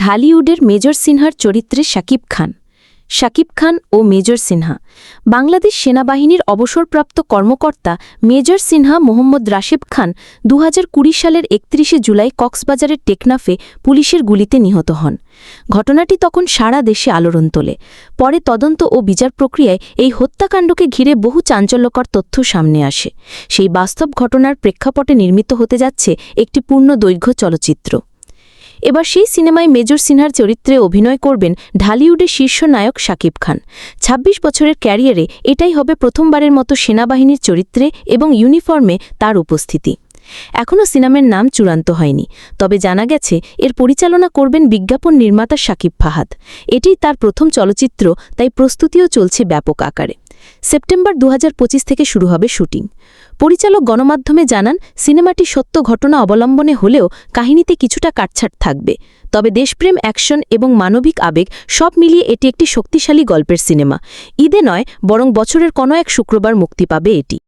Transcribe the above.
ঢালিউডের major সিনহার চরিত্রে শাকিব খান। শাকিব খান ও মেজর সিনহা। বাংলাদেশ সেনাবাহিনীর অবসরপ্রাপ্ত কর্মকর্তা মেজর সিনহা মোহাম্মদ রাশেব খান দু হাজার কুড়ি সালের একত্রিশে জুলাই কক্সবাজারের টেকনাফে পুলিশের গুলিতে নিহত হন। ঘটনাটি তখন সারা দেশে আলোড়ন তোলে। পরে তদন্ত ও বিচার প্রক্রিয়ায় এই হত্যাকাণ্ডকে ঘিরে বহু চাঞ্চল্যকর তথ্য সামনে আসে। সেই বাস্তব ঘটনার প্রেক্ষাপটে নির্মিত হতে যাচ্ছে একটি পূর্ণ দৈর্ঘ্য চলচ্চিত্র। এবার সেই সিনেমায় মেজর সিনহার চরিত্রে অভিনয় করবেন ঢালিউডের শীর্ষ নায়ক শাকিব খান। ২৬ বছরের ক্যারিয়ারে এটাই হবে প্রথমবারের মতো সেনাবাহিনীর চরিত্রে এবং ইউনিফর্মে তার উপস্থিতি। এখনও সিনেমার নাম চূড়ান্ত হয়নি, তবে জানা গেছে এর পরিচালনা করবেন বিজ্ঞাপন নির্মাতা শাকিব ফাহাদ। এটিই তার প্রথম চলচ্চিত্র, তাই প্রস্তুতিও চলছে ব্যাপক আকারে। সেপ্টেম্বর দু হাজার পঁচিশ থেকে শুরু হবে শুটিং। পরিচালক গণমাধ্যমে জানান, সিনেমাটি সত্য ঘটনা অবলম্বনে হলেও কাহিনীতে কিছুটা কাটছাট থাকবে। তবে দেশপ্রেম, অ্যাকশন এবং মানবিক আবেগ সব মিলিয়ে এটি একটি শক্তিশালী গল্পের সিনেমা। ঈদে নয়, বরং বছরের কোনো এক শুক্রবার মুক্তি পাবে এটি।